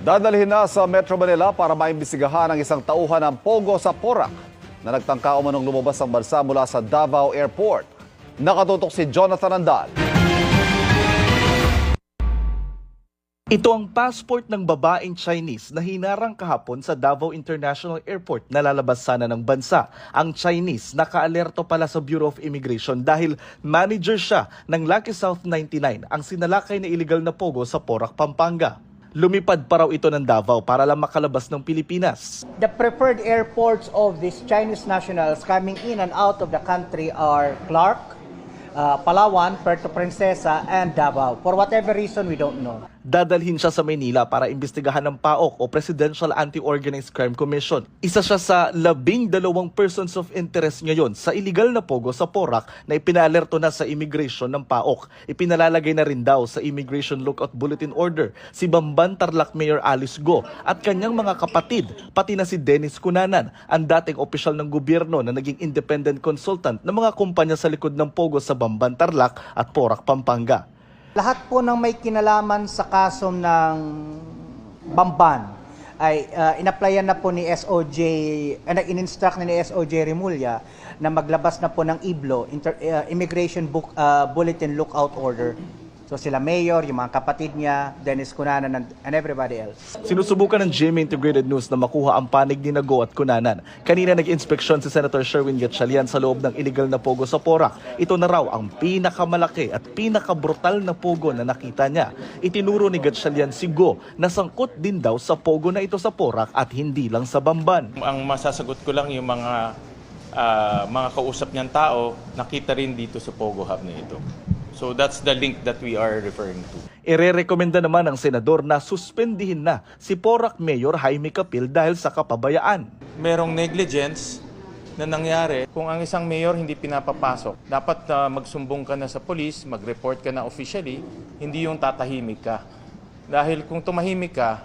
Dadalhin na sa Metro Manila para maimbestigahan ang isang tauhan ng Pogo sa Porac na nagtangka umanong lumabas ang bansa mula sa Davao Airport. Nakatutok si Jonathan Andal. Ito ang passport ng babaeng Chinese na hinarang kahapon sa Davao International Airport na lalabas sana ng bansa. Ang Chinese nakaalerto pala sa Bureau of Immigration dahil manager siya ng Lucky South 99, ang sinalakay na illegal na pogo sa Porac, Pampanga. Lumipad pa raw ito ng Davao para lang makalabas ng Pilipinas. The preferred airports of these Chinese nationals coming in and out of the country are Clark, uh, Palawan, Puerto Princesa, and Davao. For whatever reason, we don't know. Dadalhin siya sa Maynila para imbestigahan ng PAOK o Presidential Anti-Organized Crime Commission. Isa siya sa labing dalawang persons of interest ngayon sa illegal na pogo sa Porac na ipinalerto na sa immigration ng PAOK. Ipinalalagay na rin daw sa Immigration Lookout Bulletin Order si Bamban Tarlac Mayor Alice Go at kanyang mga kapatid, pati na si Dennis Cunanan, ang dating opisyal ng gobyerno na naging independent consultant ng mga kumpanya sa likod ng pogo sa Bamban Tarlac at Porac, Pampanga. Lahat po ng may kinalaman sa kaso ng Bamban ay uh, inapplyan na po ni SOJ, uh, in-instruct na ni SOJ Remulla na maglabas na po ng IBLO, Inter- uh, Immigration Book, uh, Bulletin Lookout Order. So sila mayor, yung mga kapatid niya, Dennis Cunanan, and, everybody else. Sinusubukan ng GMA Integrated News na makuha ang panig ni Nago at Kunanan. Kanina nag-inspeksyon si Senator Sherwin Gatchalian sa loob ng illegal na pogo sa Porac. Ito na raw ang pinakamalaki at pinakabrutal na pogo na nakita niya. Itinuro ni Gatchalian si Go na sangkot din daw sa pogo na ito sa Porac at hindi lang sa Bamban. Ang masasagot ko lang yung mga ah, mga kausap niyang tao nakita rin dito sa Pogo Hub na ito. So that's the link that we are referring to. Irerekomenda naman ng senador na suspendihin na si Porac Mayor Jaime Capil dahil sa kapabayaan. Merong negligence na nangyari kung ang isang mayor hindi pinapapasok. Dapat ah, magsumbong ka na sa police, mag-report ka na officially, hindi yung tatahimik ka. Dahil kung tumahimik ka,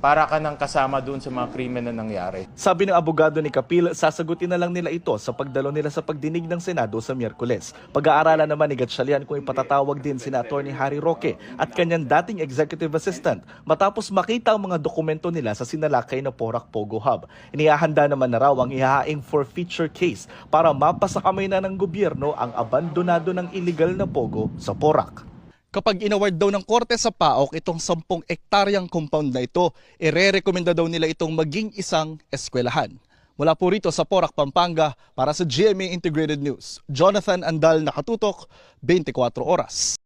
para ka nang kasama dun sa mga krimen na nangyari. Sabi ng abogado ni Kapil, sasagutin na lang nila ito sa pagdalo nila sa pagdinig ng Senado sa Miyerkules. Pag-aaralan naman ni Gatchalian kung ipatatawag din sina Atty. Harry Roque at kanyang dating executive assistant matapos makita ang mga dokumento nila sa sinalakay na Porac Pogo Hub. Inihahanda naman na raw ang ihahaing forfeiture case para mapasakamay na ng gobyerno ang abandonado ng illegal na Pogo sa Porac. Kapag inaward daw ng korte sa PAOK itong 10 ektaryang compound na ito, ire-recommenda daw nila itong maging isang eskwelahan. Mula po rito sa Porac, Pampanga, para sa GMA Integrated News, Jonathan Andal nakatutok, 24 oras.